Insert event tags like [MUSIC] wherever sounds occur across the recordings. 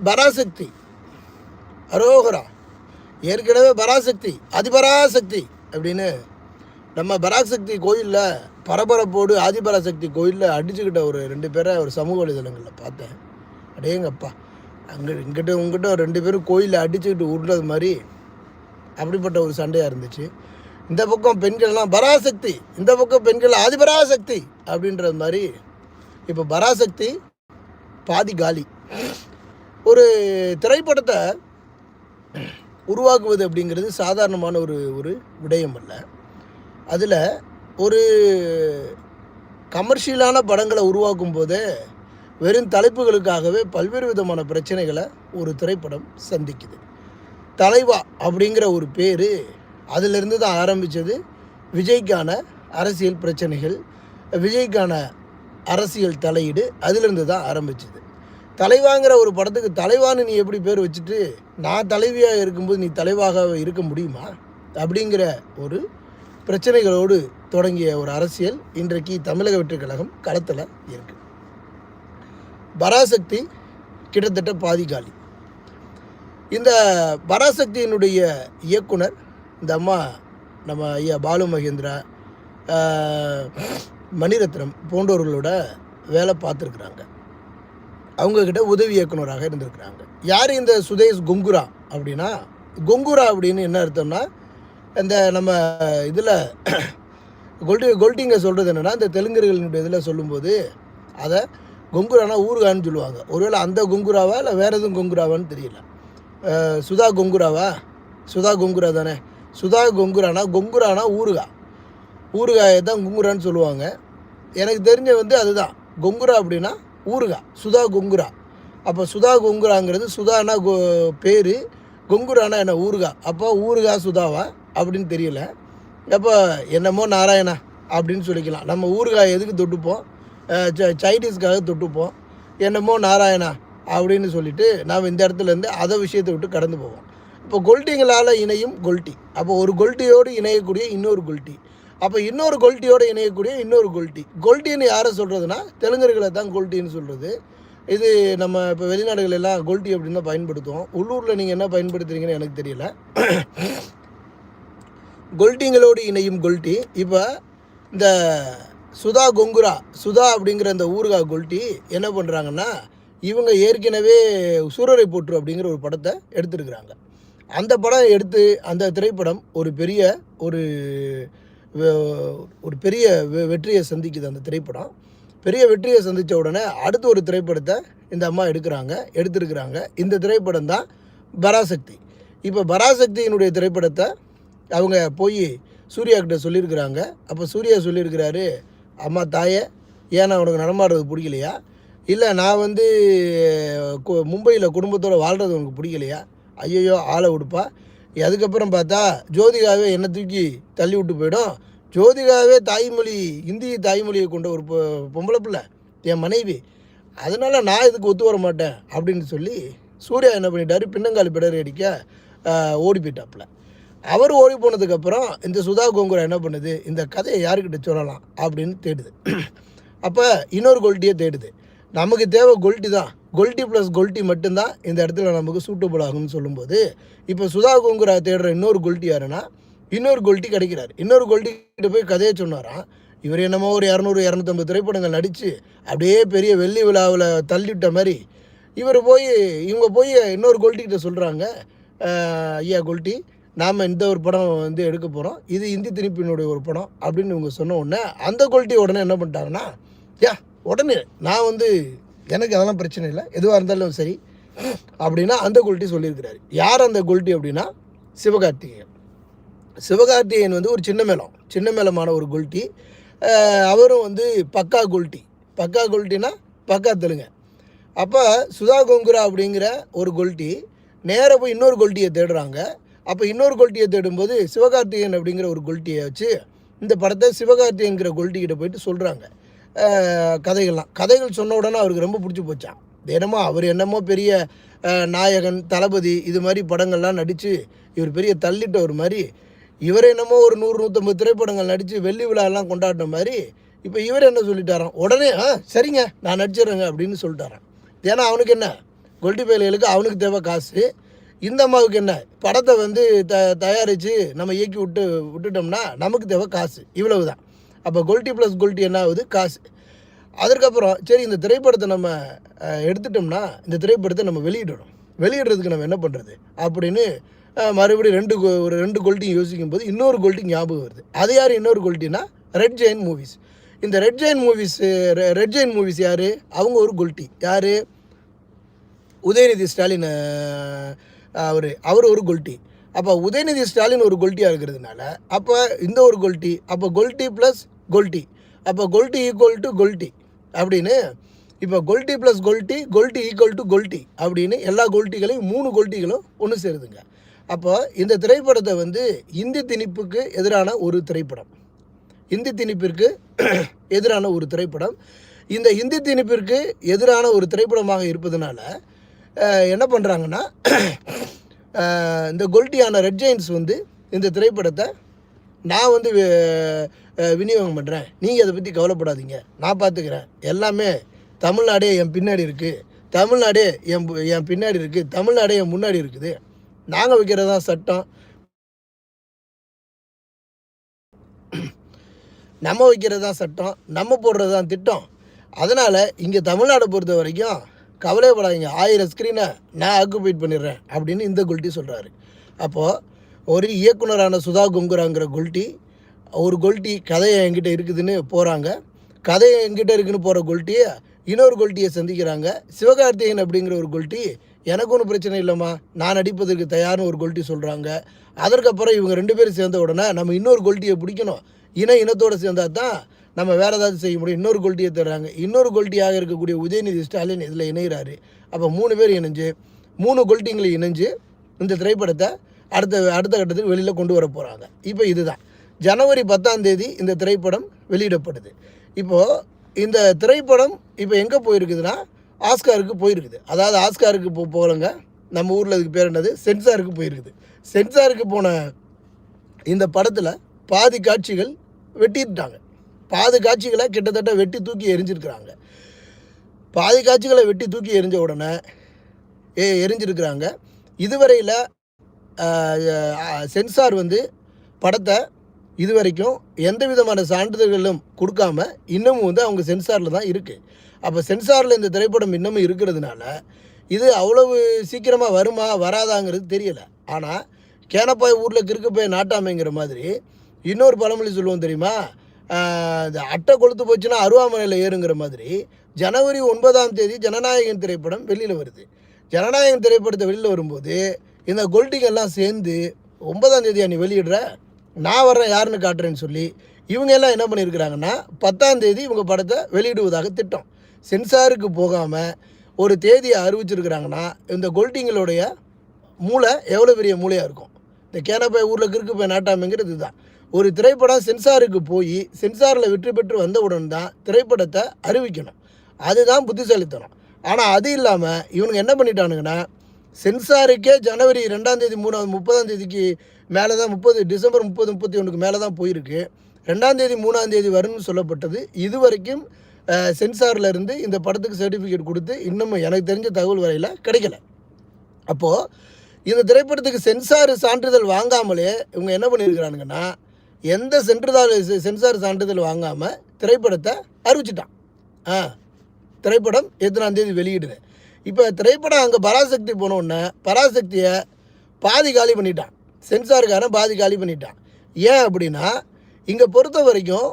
பராசக்தி அரோகரா ஏற்கனவே பராசக்தி அதிபராசக்தி அப்படின்னு நம்ம பராசக்தி கோயிலில் பரபரப்போடு ஆதிபராசக்தி கோயிலில் அடிச்சுக்கிட்ட ஒரு ரெண்டு பேரை ஒரு சமூக வலைதளங்களில் பார்த்தேன். அடேங்கப்பா அங்கே இங்கிட்ட உங்ககிட்ட ரெண்டு பேரும் கோயிலில் அடிச்சுக்கிட்டு உருண்டது மாதிரி அப்படிப்பட்ட ஒரு சண்டையாக இருந்துச்சு. இந்த பக்கம் பெண்கள்லாம் பராசக்தி இந்த பக்கம் பெண்கள் ஆதிபராசக்தி அப்படின்றது மாதிரி இப்போ பராசக்தி பாதி காலி. ஒரு திரைப்படத்தை உருவாக்குவது அப்படிங்கிறது சாதாரணமான ஒரு ஒரு விடயம் அல்ல. அதில் ஒரு கமர்ஷியலான படங்களை உருவாக்கும் போதே வெறும் தலைப்புகளுக்காகவே பல்வேறு விதமான பிரச்சனைகளை ஒரு திரைப்படம் சந்திக்குது. தலைவா அப்படிங்கிற ஒரு பேர் அதிலிருந்து தான் ஆரம்பித்தது விஜய்க்கான அரசியல் பிரச்சனைகள் விஜய்க்கான அரசியல் தலையீடு அதிலிருந்து தான் ஆரம்பிச்சது. தலைவாங்கிற ஒரு படத்துக்கு தலைவான்னு நீ எப்படி பேர் வச்சுட்டு நான் தலைவியாக இருக்கும்போது நீ தலைவாக இருக்க முடியுமா? அப்படிங்கிற ஒரு பிரச்சனைகளோடு தொடங்கிய ஒரு அரசியல் இன்றைக்கு தமிழக வெற்றிக் கழகம் களத்தில் இருக்கு. பராசக்தி கிட்டத்தட்ட பாதி காலி. இந்த பராசக்தியினுடைய இயக்குனர் இந்த அம்மா நம்ம ஐயா பாலு மகேந்திரா மணிரத்னம் போன்றவர்களோட வேலை பார்த்துருக்குறாங்க. அவங்கக்கிட்ட உதவி இயக்குனராக இருந்திருக்கிறாங்க. யார் இந்த சுதேஷ் கொங்குரா அப்படின்னா கொங்குரா அப்படின்னு என்ன அர்த்தம்னா இந்த நம்ம இதில் கொல்டி கொல்டிங்க சொல்கிறது என்னென்னா இந்த தெலுங்கர்களினுடைய இதில் சொல்லும்போது அதை கொங்குரானா ஊறுகான்னு சொல்லுவாங்க. ஒருவேளை அந்த கொங்குராவா இல்லை வேறு எதுவும் கொங்குராவான்னு தெரியல. சுதா கொங்குராவா? சுதா கொங்குரா தானே. சுதா கொங்குரானா கொங்குரானா ஊறுகா ஊறுகாயை தான் குங்குரான்னு சொல்லுவாங்க. எனக்கு தெரிஞ்ச வந்து அதுதான். கொங்குரா அப்படின்னா ஊறுகாய் சுதா கொங்குரா. அப்போ சுதா கொங்குராங்கிறது சுதானா கோ பேர். கொங்குரானா என்ன? ஊறுகா. அப்போ ஊறுகா சுதாவா அப்படின்னு தெரியல. அப்போ என்னமோ நாராயணா அப்படின்னு சொல்லிக்கலாம். நம்ம ஊறுகாய் எதுக்கு தொட்டுப்போம்? ச- சைனீஸ்க்காக தொட்டுப்போம். என்னமோ நாராயணா அப்படின்னு சொல்லிட்டு நாம் இந்த இடத்துலேருந்து அதை விஷயத்தை விட்டு கடந்து போவோம். இப்போ கொல்ட்டிங்களால் இணையும் கொல்ட்டி. அப்போ ஒரு கொல்ட்டியோடு இணையக்கூடிய இன்னொரு கொல்ட்டி. அப்போ இன்னொரு கொல்ட்டியோடு இணையக்கூடிய இன்னொரு கொல்ட்டி கொல்ட்டின்னு யாரை சொல்கிறதுனா தெலுங்கர்களை தான் கொல்ட்டின்னு சொல்கிறது இது நம்ம இப்போ வெளிநாடுகள் எல்லாம் கொல்ட்டி அப்படின்னு தான் பயன்படுத்துவோம். உள்ளூரில் நீங்கள் என்ன பயன்படுத்துறீங்கன்னு எனக்கு தெரியல. கொல்ட்டிங்களோடு இணையும் கொல்ட்டி இப்போ இந்த சுதா கொங்குரா சுதா அப்படிங்கிற அந்த ஊர்கா கொல்ட்டி என்ன பண்ணுறாங்கன்னா இவங்க ஏற்கனவே சூரரை போற்று அப்படிங்கிற ஒரு படத்தை எடுத்துருக்குறாங்க. அந்த படம் எடுத்து அந்த திரைப்படம் ஒரு பெரிய ஒரு ஒரு பெரிய வெற்றியை சந்திக்குது அந்த திரைப்படம். பெரிய வெற்றியை சந்தித்த உடனே அடுத்த ஒரு திரைப்படத்தை இந்த அம்மா எடுக்கிறாங்க எடுத்திருக்கிறாங்க. இந்த திரைப்படம் தான் பராசக்தி. இப்போ பராசக்தியினுடைய திரைப்படத்தை அவங்க போய் சூர்யா கிட்ட சொல்லியிருக்கிறாங்க. அப்போ சூர்யா சொல்லியிருக்கிறாரு அம்மா தாயே ஏன் உனக்கு நடமாடுறது பிடிக்கலையா? இல்லை நான் வந்து கு- மும்பையில் குடும்பத்தோடு வாழ்கிறது உனக்கு பிடிக்கலையா? ஐயோ ஆளை விடுப்பா அதுக்கப்புறம் பார்த்தா ஜோதிகாவே என்ன தூக்கி தள்ளி விட்டு போயிடும். ஜோதிகாவே தாய்மொழி இந்தி தாய்மொழியை கொண்ட ஒரு பொ- பொம்பளை பிள்ளை என் மனைவி. அதனால் நான் இதுக்கு ஒத்து வர மாட்டேன் அப்படின்னு சொல்லி சூர்யா என்ன பண்ணிட்டாரு? பின்னங்கால் பிடரி அடிக்க ஓடி போயிட்டாப்புல. அவர் ஓடி போனதுக்கப்புறம் இந்த சுதா கோங்குரா என்ன பண்ணுது? இந்த கதையை யாருக்கிட்ட சொல்லலாம் அப்படின்னு தேடுது. [CLEARS THROAT] அப்போ இன்னொரு கொல்ட்டியை தேடுது. நமக்கு தேவை கொல்ட்டி தான். கொல்ட்டி ப்ளஸ் கொல்ட்டி மட்டும்தான் இந்த இடத்துல நமக்கு சூட்டபுள் ஆகும்னு சொல்லும்போது இப்போ சுதா கோங்குரா தேடுற இன்னொரு கொல்ட்டி யாருன்னா இன்னொரு கொல்ட்டி கிடைக்கிறார். இன்னொரு கொல்ட்டி கிட்ட போய் கதையை சொன்னாராம். இவர் என்னமோ ஒரு இரநூறு இரநூத்தம்பது திரைப்படங்கள் நடித்து அப்படியே பெரிய வெள்ளி விழாவில் தள்ளிவிட்ட மாதிரி இவர் போய் இவங்க போய் இன்னொரு கொல்ட்டிக்கிட்ட சொல்கிறாங்க ஐயா கொல்ட்டி நாம் இந்த ஒரு படம் வந்து எடுக்க போகிறோம் இது இந்தி திணிப்பினுடைய ஒரு படம் அப்படின்னு இவங்க சொன்ன உடனே அந்த கொல்ட்டி உடனே என்ன பண்ணிட்டாங்கன்னா யா உடனே நான் வந்து எனக்கு அதெல்லாம் பிரச்சனை இல்லை. எதுவாக இருந்தாலும் சரி. அப்படின்னா அந்த கொல்ட்டி சொல்லியிருக்கிறாரு. யார் அந்த குல்ட்டி அப்படின்னா? சிவகார்த்திகேயன். சிவகார்த்திகேயன் வந்து ஒரு சின்ன மேளம். சின்ன மேளமான ஒரு குல்ட்டி. அவரும் வந்து பக்கா குல்ட்டி. பக்கா குல்ட்டின்னா பக்கா தெலுங்க. அப்போ சுதா கொங்குரா அப்படிங்கிற ஒரு கொல்ட்டி நேராக போய் இன்னொரு கொல்ட்டியை தேடுறாங்க. அப்போ இன்னொரு கொல்ட்டியை தேடும்போது சிவகார்த்திகேயன் அப்படிங்கிற ஒரு கொல்ட்டியை வச்சு இந்த படத்தை சிவகார்த்திகேயன்கிற கொல்ட்டிக்கிட்ட போயிட்டு சொல்கிறாங்க கதைகள்லாம். கதைகள் சொன்ன உடனே அவருக்கு ரொம்ப பிடிச்சி போச்சான் தினமோ அவர் என்னமோ பெரிய நாயகன் தளபதி இது மாதிரி படங்கள்லாம் நடித்து இவர் பெரிய தள்ளிட்ட ஒரு மாதிரி இவர் என்னமோ ஒரு நூறு நூற்றம்பது திரைப்படங்கள் நடித்து வெள்ளி விழாலாம் கொண்டாடின மாதிரி இப்போ இவர் என்ன சொல்லிட்டாராம்? உடனே ஆ சரிங்க நான் நடிச்சிடுறேங்க அப்படின்னு சொல்லிட்டாரான் ஏன்னா அவனுக்கு என்ன? கொல்டி பயல்களுக்கு அவனுக்கு தேவை காசு. இந்த அம்மாவுக்கு என்ன? படத்தை வந்து த தயாரித்து நம்ம இயக்கி விட்டு விட்டுட்டோம்னா நமக்கு தேவை காசு. இவ்வளவு தான் அப்போ கொல்ட்டி ப்ளஸ் கொல்ட்டி என்ன ஆகுது? காசு. அதற்கப்புறம் சரி இந்த திரைப்படத்தை நம்ம எடுத்துட்டோம்னா இந்த திரைப்படத்தை நம்ம வெளியிடணும். வெளியிடுறதுக்கு நம்ம என்ன பண்ணுறது அப்படின்னு மறுபடியும் ரெண்டு ஒரு ரெண்டு கொல்ட்டியும் யோசிக்கும் போது இன்னொரு கொல்ட்டி ஞாபகம் வருது. அது யார்? இன்னொரு கொல்ட்டினா ரெட் ஜெயின் மூவிஸ் இந்த Red Giant Movies Red Giant Movies யார்? அவங்க ஒரு கொல்ட்டி யார்? உதயநிதி ஸ்டாலின் அவர். அவர் ஒரு கொல்ட்டி அப்போ உதயநிதி ஸ்டாலின் ஒரு கொல்ட்டியாக இருக்கிறதுனால அப்போ இந்த ஒரு கொல்ட்டி அப்போ கொல்ட்டி ப்ளஸ் கொல்டி அப்போ கொல்டி ஈக்குவல் டு கொல்டி அப்படின்னு இப்போ கொல்டி ப்ளஸ் கொல்டி கொல்டி ஈக்குவல் டு கொல்டி அப்படின்னு எல்லா கொல்ட்டிகளையும் மூணு கொல்ட்டிகளும் ஒன்று சேருதுங்க. அப்போ இந்த திரைப்படத்தை வந்து இந்தி திணிப்புக்கு எதிரான ஒரு திரைப்படம். இந்தி திணிப்பிற்கு [CLEARS THROAT] எதிரான ஒரு திரைப்படம். இந்த இந்தி திணிப்பிற்கு எதிரான ஒரு திரைப்படமாக இருப்பதனால என்ன பண்ணுறாங்கன்னா [CLEARS THROAT] இந்த கொல்ட்டியான ரெட் ஜெயின்ஸ் வந்து இந்த திரைப்படத்தை நான் வந்து விநியோகம் பண்ணுறேன் நீங்கள் அதை பற்றி கவலைப்படாதீங்க. நான் பார்த்துக்கிறேன் எல்லாமே தமிழ்நாடே என் பின்னாடி இருக்குது தமிழ்நாடே என் பு- என் பின்னாடி இருக்குது தமிழ்நாடே என் முன்னாடி இருக்குது. நாங்கள் வைக்கிறது தான் சட்டம். நம்ம வைக்கிறது தான் சட்டம். நம்ம போடுறது தான் திட்டம். அதனால் இங்கே தமிழ்நாடை பொறுத்த வரைக்கும் கவலைப்படாதீங்க ஆயிரம் ஸ்க்ரீனை நான் ஆக்குபைட் பண்ணிடுறேன் அப்படின்னு இந்த குல்ட்டி சொல்கிறாரு அப்போது ஒரு இயக்குனரான சுதா குங்குராங்கிற குல்ட்டி ஒரு கொல்ட்டி கதையை என்கிட்ட இருக்குதுன்னு போகிறாங்க கதையை என்கிட்ட இருக்குன்னு போகிற கொல்ட்டியை இன்னொரு கொல்ட்டியை சந்திக்கிறாங்க. சிவகார்த்திகேயன் அப்படிங்கிற ஒரு கொல்ட்டி எனக்கு ஒன்றும் பிரச்சனை இல்லைம்மா. நான் நடிப்பதற்கு தயார்னு ஒரு கொல்ட்டி சொல்கிறாங்க அதற்கப்புறம் இவங்க ரெண்டு பேரும் சேர்ந்த உடனே நம்ம இன்னொரு கொல்ட்டியை பிடிக்கணும். இன இனத்தோடு சேர்ந்தா தான் நம்ம வேறு ஏதாவது செய்ய முடியும். இன்னொரு கொல்ட்டியை தர்றாங்க இன்னொரு கொல்ட்டியாக இருக்கக்கூடிய உதயநிதி ஸ்டாலின் இதில் இணைகிறாரு அப்போ மூணு பேர் இணைஞ்சு மூணு கொல்ட்டிங்களை இணைஞ்சு இந்த திரைப்படத்தை அடுத்த அடுத்த கட்டத்துக்கு வெளியில் கொண்டு வர போகிறாங்க இப்போ இதுதான். ஜனவரி பத்தாம் தேதி இந்த திரைப்படம் வெளியிடப்படுது. இப்போது இந்த திரைப்படம் இப்போ எங்கே போயிருக்குதுன்னா ஆஸ்காருக்கு போயிருக்குது. அதாவது ஆஸ்காருக்கு போ போகலங்க. நம்ம ஊரில் இதுக்கு பேர் என்னது? சென்சாருக்கு போயிருக்குது. சென்சாருக்கு போன இந்த படத்தில் பாதி காட்சிகள் வெட்டிட்டாங்க. பாதி காட்சிகளை கிட்டத்தட்ட வெட்டி தூக்கி எரிஞ்சிருக்கிறாங்க. பாதி காட்சிகளை வெட்டி தூக்கி எரிஞ்ச உடனே ஏ எரிஞ்சிருக்கிறாங்க. இதுவரையில் சென்சார் வந்து படத்தை இது வரைக்கும் எந்த விதமான சான்றிதழ்களும் கொடுக்காம இன்னமும் வந்து அவங்க சென்சாரில் தான் இருக்குது அப்போ சென்சாரில் இந்த திரைப்படம் இன்னமும் இருக்கிறதுனால இது அவ்வளவு சீக்கிரமாக வருமா வராதாங்கிறது தெரியலை. ஆனால் கேனப்பாய் ஊரில் கிறுக்கு போய் நாட்டாமைங்கிற மாதிரி இன்னொரு பழமொழி சொல்லுவோம் தெரியுமா? இந்த அட்டை கொளுத்து போச்சுன்னா அருவாமனையில் ஏறுங்கிற மாதிரி ஜனவரி ஒன்பதாம் தேதி ஜனநாயகன் திரைப்படம் வெளியில் வருது. ஜனநாயகன் திரைப்படத்தை வெளியில் வரும்போது இந்த கோல்டிங் எல்லாம் சேர்ந்து ஒன்பதாம் தேதி நீ வெளியிடுற? நான் வர்றேன் யாருன்னு காட்டுறேன்னு சொல்லி இவங்க எல்லாம் என்ன பண்ணியிருக்கிறாங்கன்னா பத்தாம் தேதி இவங்க படத்தை வெளியிடுவதாக திட்டம். சென்சாருக்கு போகாமல் ஒரு தேதியை அறிவிச்சிருக்கிறாங்கன்னா இந்த கோல்டிங்களுடைய மூளை எவ்வளோ பெரிய மூளையாக இருக்கும்? இந்த கேனப்பாய் ஊரில் கிறுக்கு போய் நாட்டாமைங்கிறது இதுதான். ஒரு திரைப்படம் சென்சாருக்கு போய் சென்சாரில் வெற்றி பெற்று வந்தவுடன் தான் திரைப்படத்தை அறிவிக்கணும். அதுதான் புத்திசாலித்தனம். ஆனால் அது இல்லாமல் இவனுங்க என்ன பண்ணிட்டானுங்கன்னா சென்சாருக்கே ஜனவரி ரெண்டாம் தேதி மூணாவது முப்பதாம் தேதிக்கு மேலே தான் முப்பது டிசம்பர் முப்பது முப்பத்தி ஒன்றுக்கு மேலே தான் போயிருக்கு. ரெண்டாம் தேதி மூணாம் தேதி வரும்னு சொல்லப்பட்டது. இது வரைக்கும் சென்சாரில் இருந்து இந்த படத்துக்கு சர்டிஃபிகேட் கொடுத்து இன்னமும் எனக்கு தெரிஞ்ச தகவல் வரையில் கிடைக்கல. அப்போது இந்த திரைப்படத்துக்கு சென்சார் சான்றிதழ் வாங்காமலே இவங்க என்ன பண்ணியிருக்கிறானுங்கன்னா எந்த சென்றுதால் சென்சார் சான்றிதழ் வாங்காமல் திரைப்படத்தை அறிவிச்சிட்டான். ஆ திரைப்படம் எத்தனாம் தேதி வெளியிடுது. இப்போ திரைப்படம் அங்கே பராசக்தி போனோடனே பராசக்தியை பாதி காலி பண்ணிட்டான். சென்சார்காரன் பாதி காலி பண்ணிட்டான். ஏன் அப்படின்னா இங்கே பொறுத்த வரைக்கும்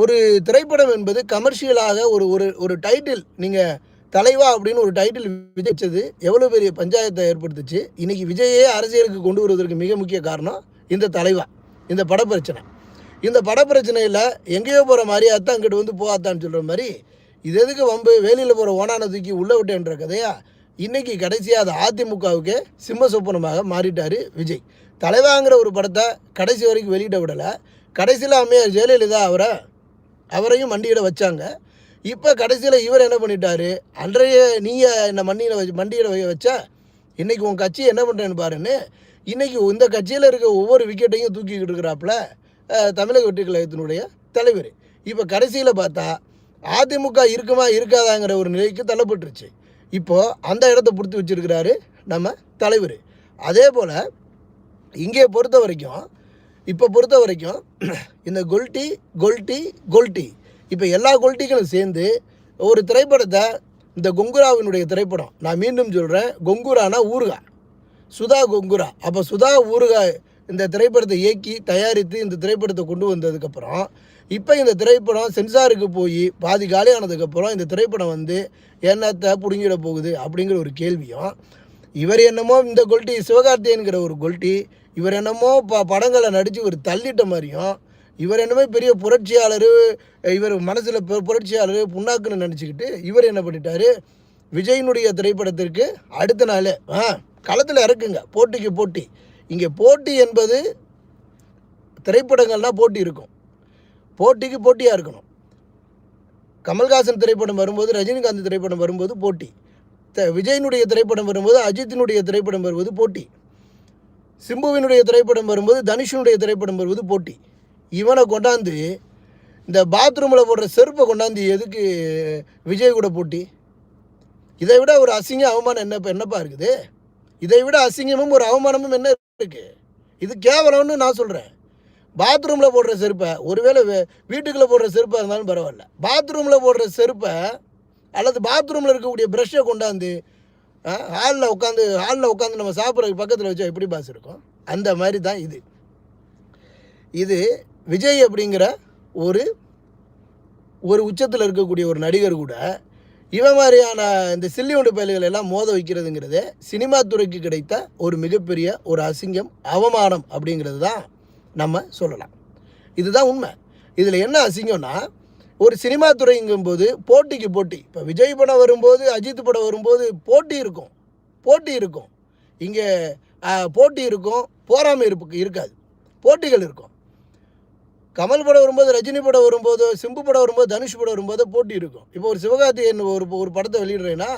ஒரு திரைப்படம் என்பது கமர்ஷியலாக ஒரு ஒரு ஒரு டைட்டில் நீங்கள் தலைவா அப்படின்னு ஒரு டைட்டில் விஜய் வச்சது எவ்வளோ பெரிய பஞ்சாயத்தை ஏற்படுத்துச்சு. இன்றைக்கி விஜயே அரசியலுக்கு கொண்டு வருவதற்கு மிக முக்கிய காரணம் இந்த தலைவா இந்த படப்பிரச்சனை. இந்த படப்பிரச்சனையில் எங்கேயோ போகிற மாதிரி அத்தான் அங்கிட்டு வந்து போகாத்தான்னு சொல்கிற மாதிரி இது எதுக்கு வம்பு? வேலியில் போகிற ஓனான தூக்கி உள்ளே விட்டேன்ற கதையா? இன்னைக்கு கடைசியாக அது அதிமுகவுக்கு சிம்ம சொப்பனமாக மாறிட்டார் விஜய். தலைவாங்கிற ஒரு படத்தை கடைசி வரைக்கும் வெளியிட விடலை. கடைசியில் அம்மையார் ஜெயலலிதா அவரை அவரையும் மண்டியிட வச்சாங்க. இப்போ கடைசியில் இவர் என்ன பண்ணிட்டாரு? அன்றைய நீங்கள் என்னை மண்டியில் வச்சு மண்டியிட வை- வச்சா இன்றைக்கி உன் கட்சி என்ன பண்ணுறேன்னு பாருன்னு இன்றைக்கி இந்த கட்சியில் இருக்க ஒவ்வொரு விக்கெட்டையும் தூக்கிக்கிட்டு இருக்கிறாப்புல தமிழக வெற்றி கழகத்தினுடைய தலைவர். இப்போ கடைசியில் பார்த்தா அதிமுக இருக்குமா இருக்காதாங்கிற ஒரு நிலைக்கு தள்ளப்பட்டுருச்சு. இப்போது அந்த இடத்த பிடிச்சி வச்சுருக்கிறாரு நம்ம தலைவர். அதே போல் இங்கே பொறுத்த வரைக்கும் இப்போ பொறுத்த வரைக்கும் இந்த கொல்ட்டி கொல்ட்டி கொல்ட்டி. இப்போ எல்லா கொல்ட்டிகளும் சேர்ந்து ஒரு திரைப்படத்தை இந்த கொங்குராவினுடைய திரைப்படம் நான் மீண்டும் சொல்கிறேன் கொங்குரானா ஊருகா சுதா கொங்குரா. அப்போ சுதா ஊருகா இந்த திரைப்படத்தை இயக்கி தயாரித்து இந்த திரைப்படத்தை கொண்டு வந்ததுக்கப்புறம் இப்போ இந்த திரைப்படம் சென்சாருக்கு போய் பாதி காலியானதுக்கப்புறம் இந்த திரைப்படம் வந்து என்னத்தை பிடுங்கிட போகுது அப்படிங்கிற ஒரு கேள்வியும் இவர் என்னமோ இந்த கொல்ட்டி சிவகார்த்தியன்கிற ஒரு கொல்ட்டி இவர் என்னமோ ப படங்களை நடித்து ஒரு தள்ளிட்ட மாதிரியும் இவர் என்னமோ பெரிய புரட்சியாளர் இவர் மனசில் புரட்சியாளர் புண்ணாக்குன்னு நினச்சிக்கிட்டு இவர் என்ன பண்ணிட்டாரு? விஜயினுடைய திரைப்படத்திற்கு அடுத்த நாள் ஆ களத்தில் இறக்குங்க போட்டிக்கு போட்டி. இங்கே போட்டி என்பது திரைப்படங்கள்னால் போட்டி இருக்கும். போட்டிக்கு போட்டியாக இருக்கணும். கமல்ஹாசன் திரைப்படம் வரும்போது ரஜினிகாந்த் திரைப்படம் வரும்போது போட்டி. த விஜயினுடைய திரைப்படம் வரும்போது அஜித்தினுடைய திரைப்படம் வருவது போட்டி. சிம்புவினுடைய திரைப்படம் வரும்போது தனுஷனுடைய திரைப்படம் வருவது போட்டி. இவனை கொண்டாந்து இந்த பாத்ரூமில் போடுற செருப்பை கொண்டாந்து எதுக்கு விஜய் கூட போட்டி? இதை விட ஒரு அசிங்க அவமானம் என்ன என்னப்பா இருக்குது? இதை விட அசிங்கமும் ஒரு அவமானமும் என்ன இருக்குது இது கேவலம்னு நான் சொல்கிறேன் பாத்ரூமில் போடுற செருப்பை ஒருவேளை வீட்டுக்குள்ளே போடுற செருப்பாக இருந்தாலும் பரவாயில்ல. பாத்ரூமில் போடுற செருப்பை அல்லது பாத்ரூமில் இருக்கக்கூடிய ப்ரஷ்ஷை கொண்டாந்து ஹாலில் உட்காந்து ஹாலில் உட்காந்து நம்ம சாப்பிட்றதுக்கு பக்கத்தில் வச்சா எப்படி பாஸ் இருக்கும்? அந்த மாதிரி தான் இது. இது விஜய் அப்படிங்கிற ஒரு ஒரு உச்சத்தில் இருக்கக்கூடிய ஒரு நடிகர் கூட இவன் மாதிரியான இந்த சில்லியுண்டு பயல்கள் எல்லாம் மோத வைக்கிறதுங்கிறது சினிமா துறைக்கு கிடைத்த ஒரு மிகப்பெரிய ஒரு அசிங்கம் அவமானம் அப்படிங்கிறது தான் நம்ம சொல்லலாம். இதுதான் உண்மை. இதில் என்ன அசிங்கம்னா ஒரு சினிமா துறைங்கும்போது போட்டிக்கு போட்டி. இப்போ விஜய் படம் வரும்போது அஜித் படம் வரும்போது போட்டி இருக்கும். போட்டி இருக்கும். இங்கே போட்டி இருக்கும். போராமை இருப்பு இருக்காது. போட்டிகள் இருக்கும். கமல் படம் வரும்போது ரஜினி படம் வரும்போது சிம்பு படம் வரும்போது தனுஷ் படம் வரும்போது போட்டி இருக்கும். இப்போ ஒரு சிவகார்த்திகேயன் ஒரு ஒரு படத்தை வெளியிடுறேன்னா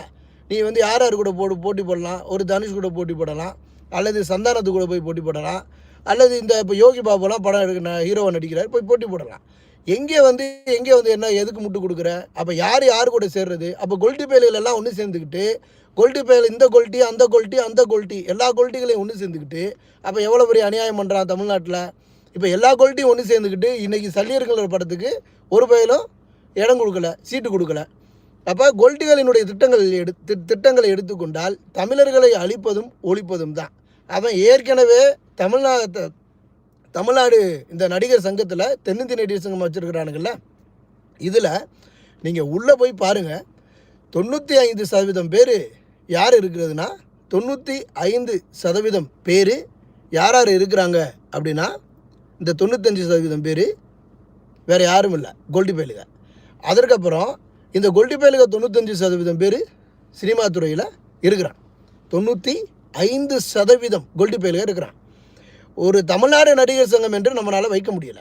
நீ வந்து யார் யார் கூட போட்டு போட்டி போடலாம்? ஒரு தனுஷ் கூட போட்டி போடலாம். அல்லது சந்தானத்து கூட போய் போட்டி போடலாம். அல்லது இந்த இப்போ யோகி பாபுலாம் படம் எடுக்க ஹீரோவை நடிக்கிறார் போய் போட்டி போடலாம். எங்கே வந்து எங்கே வந்து என்ன எதுக்கு முட்டு கொடுக்குற? அப்போ யார் யார் கூட சேர்றது? அப்போ கொல்ட்டி பயல்கள் எல்லாம் ஒன்று சேர்ந்துக்கிட்டு கொல்ட்டி பயல் இந்த கொல்ட்டி அந்த கொல்ட்டி அந்த கொல்ட்டி எல்லா கொல்ட்டிகளையும் ஒன்று சேர்ந்துக்கிட்டு அப்போ எவ்வளோ பெரிய அநியாயம் பண்ணுறான் தமிழ்நாட்டில்? இப்போ எல்லா குவாலிட்டியும் ஒன்று சேர்ந்துக்கிட்டு இன்றைக்கி சல்லியர்கள் படத்துக்கு ஒரு பயலும் இடம் கொடுக்கல சீட்டு கொடுக்கல. அப்போ கொல்ட்டிகளினுடைய திட்டங்கள் எடு தி- திட்டங்களை எடுத்துக்கொண்டால் தமிழர்களை அழிப்பதும் ஒழிப்பதும் தான். அவன் ஏற்கனவே தமிழ்நாடு தமிழ்நாடு இந்த நடிகர் சங்கத்தில் தென்னிந்திய நடிகர் சங்கம் வச்சுருக்கிறானுங்கள இதில் நீங்கள் உள்ளே போய் பாருங்கள் தொண்ணூற்றி ஐந்து சதவீதம் பேர் யார் இருக்கிறதுனா தொண்ணூற்றி ஐந்து சதவீதம் பேர் யார் யார் இருக்கிறாங்க அப்படின்னா இந்த தொண்ணூத்தஞ்சு சதவீதம் பேர் வேறு யாரும் இல்லை. கோல்டி பயலுக அதற்கப்புறம் இந்த கோல்டி பயலுக தொண்ணூத்தஞ்சு சதவீதம் பேர் சினிமா துறையில் இருக்கிறான். தொண்ணூற்றி ஐந்து சதவீதம் கோல்டி பயலுக இருக்கிறான். ஒரு தமிழ்நாடு நடிகர் சங்கம் என்று நம்மளால் வைக்க முடியல.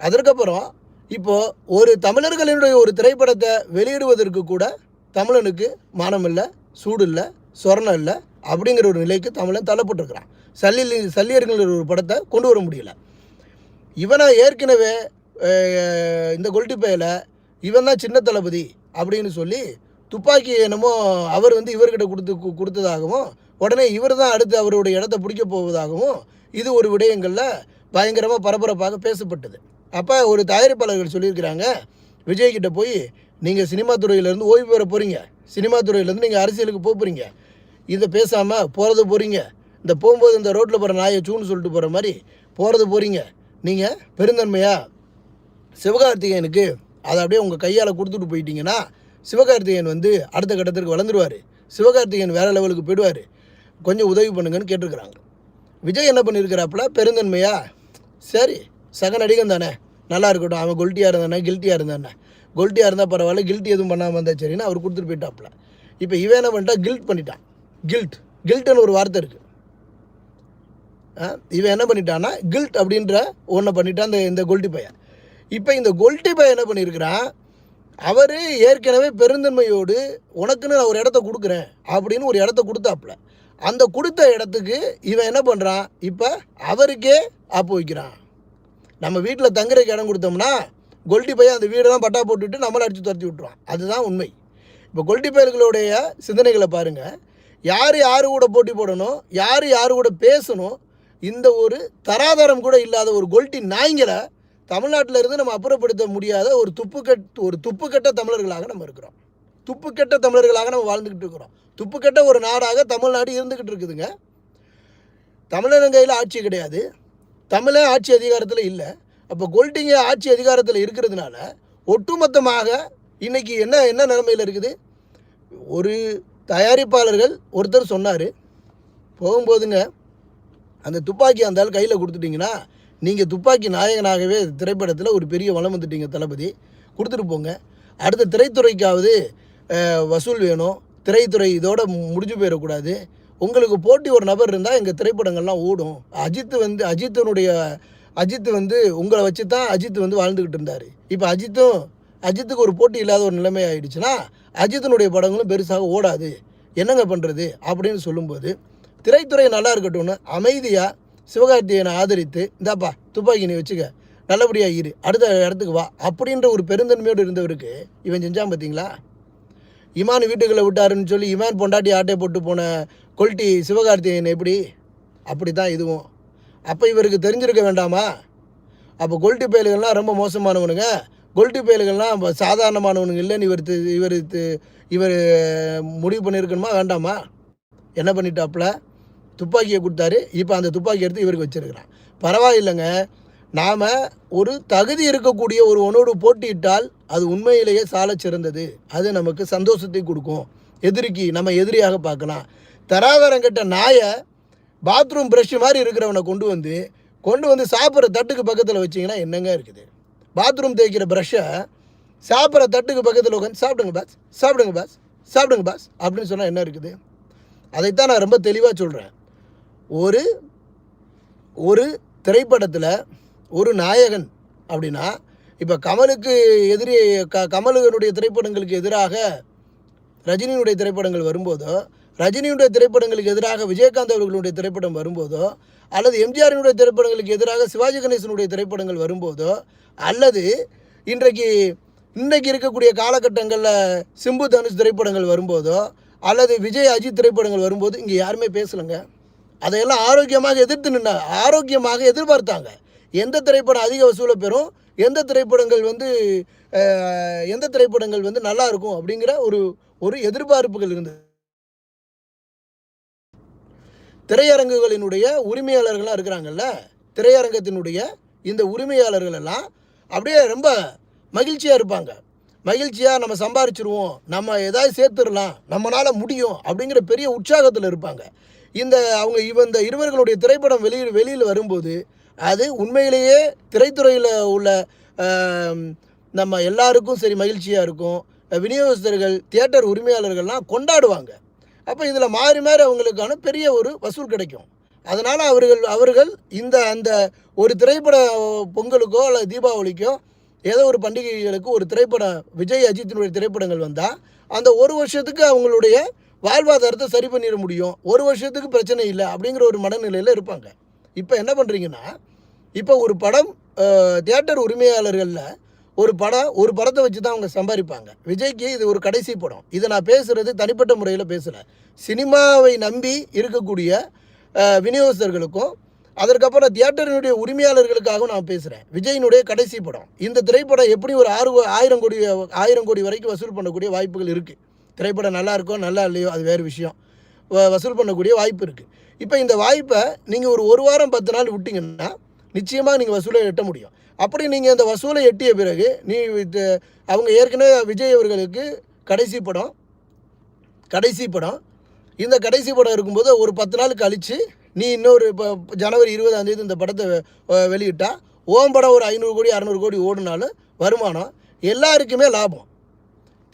அதற்கப்புறம் இப்போது ஒரு தமிழர்களினுடைய ஒரு திரைப்படத்தை வெளியிடுவதற்கு கூட தமிழனுக்கு மானம் இல்லை சூடு இல்லை சொர்ணம் இல்லை அப்படிங்கிற ஒரு நிலைக்கு தமிழன் தள்ளப்பட்டிருக்கிறான். சல்லி சல்லியர்கள் ஒரு படத்தை கொண்டு வர முடியல. இவனை ஏற்கனவே இந்த கொல்டிப்பையில் இவன் தான் சின்ன தளபதி அப்படின்னு சொல்லி துப்பாக்கி என்னமோ அவர் வந்து இவர்கிட்ட கொடுத்து கொடுத்ததாகவும் உடனே இவர் தான் அடுத்து அவருடைய இடத்த பிடிக்க போவதாகவும் இது ஒரு விடயங்களில் பயங்கரமாக பரபரப்பாக பேசப்பட்டது. அப்போ ஒரு தயாரிப்பாளர்கள் சொல்லியிருக்கிறாங்க விஜய்கிட்ட போய் நீங்கள் சினிமா துறையிலேருந்து ஓய்வு பெற போகிறீங்க சினிமா துறையிலேருந்து நீங்கள் அரசியலுக்கு போக போகிறீங்க இதை பேசாமல் போகிறது போகிறீங்க இந்த போகும்போது இந்த ரோட்டில் போகிற நாயை சூன்னு சொல்லிட்டு போகிற மாதிரி போகிறது போகிறீங்க நீங்கள் பெருந்தன்மையாக சிவகார்த்திகேயனுக்கு அதை அப்படியே உங்கள் கையால் கொடுத்துட்டு போயிட்டீங்கன்னா சிவகார்த்திகேயன் வந்து அடுத்த கட்டத்திற்கு வளர்ந்துருவார். சிவகார்த்திகேயன் வேறு லெவலுக்கு போயிடுவார். கொஞ்சம் உதவி பண்ணுங்கன்னு கேட்டிருக்கிறாங்க. விஜய் என்ன பண்ணியிருக்கிறாப்புல பெருந்தன்மையா? சரி சக நடிகன் தானே. நல்லா இருக்கட்டும். அவன் கொல்ட்டியாக இருந்தானே கில்ட்டியாக இருந்தானே. கொல்ட்டியாக இருந்தால் பரவாயில்ல கில்ட்டி எதுவும் பண்ணாமல் இருந்தால் சரின்னு அவர் கொடுத்துட்டு போயிட்டாப்புல. இப்போ இவன் என்ன பண்ணிட்டா கில்ட் பண்ணிட்டான். கில்ட் கில்ட்டுன்னு ஒரு வார்த்தை இருக்குது ஆ, இவன் என்ன பண்ணிட்டான்னா கில்ட் அப்படின்ற ஒன்றை பண்ணிட்டான் இந்த இந்த கொல்ட்டி பையன். இப்போ இந்த கொல்ட்டி பையன் என்ன பண்ணியிருக்கிறான் அவர் ஏற்கனவே பெருந்தன்மையோடு உனக்குன்னு நான் ஒரு இடத்த கொடுக்குறேன் அப்படின்னு ஒரு இடத்த கொடுத்தாப்புல. அந்த கொடுத்த இடத்துக்கு இவன் என்ன பண்ணுறான் இப்போ அவருக்கே ஆப்பு வைக்கிறான். நம்ம வீட்டில் தங்குறதுக்கு இடம் கொடுத்தோம்னா கொல்டி பையன் அந்த வீடெல்லாம் பட்டா போட்டுவிட்டு நம்மளை அடித்து துரத்தி விட்ருவான் அதுதான் உண்மை. இப்போ கொல்டி பயல்களுடைய சிந்தனைகளை பாருங்கள் யார் யார் கூட போட்டி போடணும் யார் யார் கூட பேசணும் இந்த ஒரு தராதரம் கூட இல்லாத ஒரு கொல்டி நாய்ங்களை தமிழ்நாட்டில் இருந்து நம்ம அப்புறப்படுத்த முடியாத ஒரு துப்புக்கட் ஒரு துப்புக்கட்ட தமிழர்களாக நம்ம இருக்கிறோம். துப்புக்கெட்ட தமிழர்களாக நம்ம வாழ்ந்துக்கிட்டு இருக்கிறோம். துப்புக்கெட்ட ஒரு நாடாக தமிழ்நாடு இருந்துக்கிட்டு இருக்குதுங்க. தமிழன் கையில் ஆட்சி கிடையாது. தமிழே ஆட்சி அதிகாரத்தில் இல்லை. அப்போ கொல்ட்டிங்க ஆட்சி அதிகாரத்தில் இருக்கிறதுனால ஒட்டுமொத்தமாக இன்றைக்கி என்ன என்ன நிலைமையில் இருக்குது? ஒரு தயாரிப்பாளர்கள் ஒருத்தர் சொன்னார். போகும்போதுங்க அந்த துப்பாக்கி அந்த ஆள் கையில் கொடுத்துட்டிங்கன்னா நீங்கள் துப்பாக்கி நாயகனாகவே திரைப்படத்தில் ஒரு பெரிய வளம் வந்துட்டீங்க தளபதி. கொடுத்துட்டு போங்க. அடுத்த திரைத்துறைக்காவது வசூல் வேணும். திரைத்துறை இதோட முடிஞ்சு போயிடக்கூடாது. உங்களுக்கு போட்டி ஒரு நபர் இருந்தால் எங்கள் திரைப்படங்கள்லாம் ஓடும். அஜித் வந்து அஜித்தினுடைய அஜித் வந்து உங்களை வச்சு தான் அஜித் வந்து வாழ்ந்துக்கிட்டு இருந்தார். இப்போ அஜித்தும் அஜித்துக்கு ஒரு போட்டி இல்லாத ஒரு நிலைமை ஆயிடுச்சுன்னா அஜித்தினுடைய படங்களும் பெருசாக ஓடாது. என்னங்க பண்ணுறது அப்படின்னு சொல்லும்போது திரைத்துறை நல்லா இருக்கட்டும்னு அமைதியாக சிவகார்த்தியனை ஆதரித்து இந்தாப்பா துப்பாக்கி நீ வச்சுக்க. நல்லபடியாக இரு. அடுத்த இடத்துக்கு வா. அப்படின்ற ஒரு பெருந்தன்மையோடு இருந்தவருக்கு இவன் செஞ்சான் பார்த்தீங்களா இமான் வீட்டுக்குள்ளே விட்டாருன்னு சொல்லி இமான் பொண்டாட்டி ஆட்டை போட்டு போன கொல்ட்டி சிவகார்த்திகேயன் எப்படி? அப்படி தான் இதுவும். அப்போ இவருக்கு தெரிஞ்சிருக்க வேண்டாமா? அப்போ கொல்ட்டி பயல்கள்லாம் ரொம்ப மோசமானவனுங்க. கொல்ட்டி பயல்கள்லாம் சாதாரணமானவனுங்க இல்லைன்னு இவர் இவர் இவர் முடிவு பண்ணியிருக்கணுமா? வேண்டாமா? என்ன பண்ணிட்டாப்புல? துப்பாக்கியை கொடுத்தாரு. இப்போ அந்த துப்பாக்கி எடுத்து இவருக்கு வச்சுருக்கிறான். பரவாயில்லைங்க. நாம் ஒரு தகுதி இருக்கக்கூடிய ஒரு ஒன்னோடு போட்டியிட்டால் அது உண்மையிலேயே சாலச் சிறந்தது. அது நமக்கு சந்தோஷத்தை கொடுக்கும். எதிரிக்கு நம்ம எதிரியாக பார்க்கலாம். தராதரங்கிட்ட நாயை பாத்ரூம் ப்ரஷ் மாதிரி இருக்கிறவனை கொண்டு வந்து கொண்டு வந்து சாப்பிட்ற தட்டுக்கு பக்கத்தில் வச்சிங்கன்னா என்னங்க இருக்குது? பாத்ரூம் தேய்க்கிற ப்ரஷ்ஷை சாப்பிட்ற தட்டுக்கு பக்கத்தில் உட்காந்து சாப்பிடுங்க பாஸ் சாப்பிடுங்க பாஸ் சாப்பிடுங்க பாஸ் அப்படின்னு சொன்னால் என்ன இருக்குது? அதைத்தான் நான் ரொம்ப தெளிவாக சொல்கிறேன் ஒரு ஒரு திரைப்படத்தில் ஒரு நாயகன் அப்படின்னா இப்போ கமலுக்கு எதிரி க கமலுடைய திரைப்படங்களுக்கு எதிராக ரஜினியுடைய திரைப்படங்கள் வரும்போதோ ரஜினியுடைய திரைப்படங்களுக்கு எதிராக விஜயகாந்த் அவர்களுடைய திரைப்படம் வரும்போதோ அல்லது எம்ஜிஆரினுடைய திரைப்படங்களுக்கு எதிராக சிவாஜி கணேசனுடைய திரைப்படங்கள் வரும்போதோ அல்லது இன்றைக்கு இன்றைக்கு இருக்கக்கூடிய காலகட்டங்களில் சிம்பு தனுஷ் திரைப்படங்கள் வரும்போதோ அல்லது விஜய் அஜித் திரைப்படங்கள் வரும்போது இங்கே யாருமே பேசலைங்க. அதையெல்லாம் ஆரோக்கியமாக எதிர்த்து நின்னா ஆரோக்கியமாக எதிர்பார்த்தாங்க. எந்த திரைப்படம் அதிக வசூலை பெறும்? எந்த திரைப்படங்கள் வந்து எந்த திரைப்படங்கள் வந்து நல்லா இருக்கும் அப்படிங்கிற ஒரு ஒரு எதிர்பார்ப்புகள் இருந்தது. திரையரங்குகளினுடைய உரிமையாளர்களாக இருக்கிறாங்கல்ல? திரையரங்கத்தினுடைய இந்த உரிமையாளர்கள் எல்லாம் அப்படியே ரொம்ப மகிழ்ச்சியாக இருப்பாங்க. மகிழ்ச்சியாக நம்ம சம்பாரிச்சிருவோம் நம்ம ஏதாவது சேர்த்துடலாம் நம்மளால் முடியும் அப்படிங்கிற பெரிய உற்சாகத்தில் இருப்பாங்க. இந்த அவங்க இவ இந்த இருவர்களுடைய திரைப்படம் வெளியில் வெளியில் வரும்போது அது உண்மையிலேயே திரைத்துறையில் உள்ள நம்ம எல்லாருக்கும் சரி மகிழ்ச்சியாக இருக்கும். விநியோகஸ்தர்கள் தியேட்டர் உரிமையாளர்கள்லாம் கொண்டாடுவாங்க. அப்போ இதில் மாறி மாறி அவங்களுக்கான பெரிய ஒரு வசூல் கிடைக்கும். அதனால் அவர்கள் அவர்கள் இந்த அந்த ஒரு திரைப்பட பொங்கலுக்கோ அல்லது தீபாவளிக்கோ ஏதோ ஒரு பண்டிகைகளுக்கு ஒரு திரைப்படம் விஜய் அஜித்தினுடைய திரைப்படங்கள் வந்தால் அந்த ஒரு வருஷத்துக்கு அவங்களுடைய வாழ்வாதாரத்தை சரி பண்ணிட முடியும். ஒரு வருஷத்துக்கு பிரச்சனை இல்லை அப்படிங்கிற ஒரு மனநிலையில் இருப்பாங்க. இப்போ என்ன பண்ணுறீங்கன்னா இப்போ ஒரு படம் தியேட்டர் உரிமையாளர்களில் ஒரு படம் ஒரு படத்தை வச்சு தான் அவங்க சம்பாதிப்பாங்க. விஜய்க்கு இது ஒரு கடைசி படம். இதை நான் பேசுகிறது தனிப்பட்ட முறையில் பேசலை. சினிமாவை நம்பி இருக்கக்கூடிய விநியோகஸ்தர்களுக்கும் அதற்கப்புறம் தியேட்டரினுடைய உரிமையாளர்களுக்காகவும் நான் பேசுகிறேன் விஜயினுடைய கடைசி படம். இந்த திரைப்படம் எப்படி ஒரு ஆறு ஆயிரம் கோடி ஆயிரம் கோடி வரைக்கும் வசூல் பண்ணக்கூடிய வாய்ப்புகள் இருக்குது திரைப்படம் நல்லா இருக்கோ நல்லா இல்லையோ அது வேறு விஷயம். வசூல் பண்ணக்கூடிய வாய்ப்பு இருக்குது இப்போ இந்த வாய்ப்பை நீங்கள் ஒரு ஒரு வாரம் பத்து நாள் விட்டிங்கன்னா நிச்சயமாக நீங்கள் வசூலை எட்ட முடியும். அப்படி நீங்கள் இந்த வசூலை எட்டிய பிறகு நீ அவங்க ஏற்கனவே விஜய் அவர்களுக்கு கடைசி படம் கடைசி படம். இந்த கடைசி படம் இருக்கும்போது ஒரு பத்து நாள் கழித்து நீ இன்னொரு இப்போ ஜனவரி இருபதாந்தேதி இந்த படத்தை வெளியிட்டால் வெளியிட்டா ஓம் படம் ஒரு ஐநூறு கோடி அறநூறு கோடி ஓடினாலும் வருமானம் எல்லாருக்குமே லாபம்.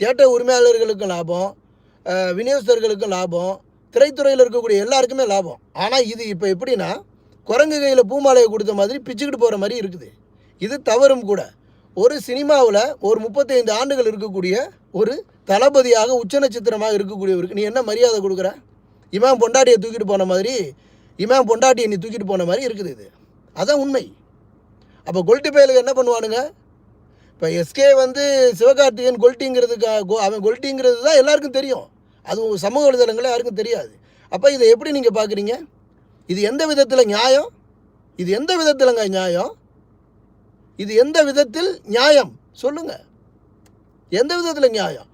தேட்டர் உரிமையாளர்களுக்கும் லாபம் விநியோகஸ்தர்களுக்கும் லாபம் திரைத்துறையில் இருக்கக்கூடிய எல்லாருக்குமே லாபம். ஆனால் இது இப்போ எப்படின்னா குரங்கு கையில் பூமாலையை கொடுத்த மாதிரி பிச்சுக்கிட்டு போகிற மாதிரி இருக்குது. இது தவறும் கூட. ஒரு சினிமாவில் ஒரு முப்பத்தைந்து ஆண்டுகள் இருக்கக்கூடிய ஒரு தளபதியாக உச்ச நட்சத்திரமாக இருக்கக்கூடியவருக்கு நீ என்ன மரியாதை கொடுக்குற? இமாம் பொண்டாட்டியை தூக்கிட்டு போன மாதிரி இமாம் பொண்டாட்டியை நீ தூக்கிட்டு போன மாதிரி இருக்குது இது. அதான் உண்மை. அப்போ கொல்ட்டி பயலுக்கு என்ன பண்ணுவானுங்க? இப்போ எஸ்கே வந்து சிவகார்த்திகேயன் கொல்ட்டிங்கிறதுக்கு அவன் கொல்ட்டிங்கிறது தான் எல்லாருக்கும் தெரியும். அதுவும் சமூக வலைதளங்களில் யாருக்கும் தெரியாது. அப்போ இதை எப்படி நீங்கள் பார்க்குறீங்க இது எந்த விதத்தில் நியாயம்? இது எந்த விதத்திலங்க நியாயம்? இது எந்த விதத்தில் நியாயம்? சொல்லுங்கள் எந்த விதத்தில் நியாயம்?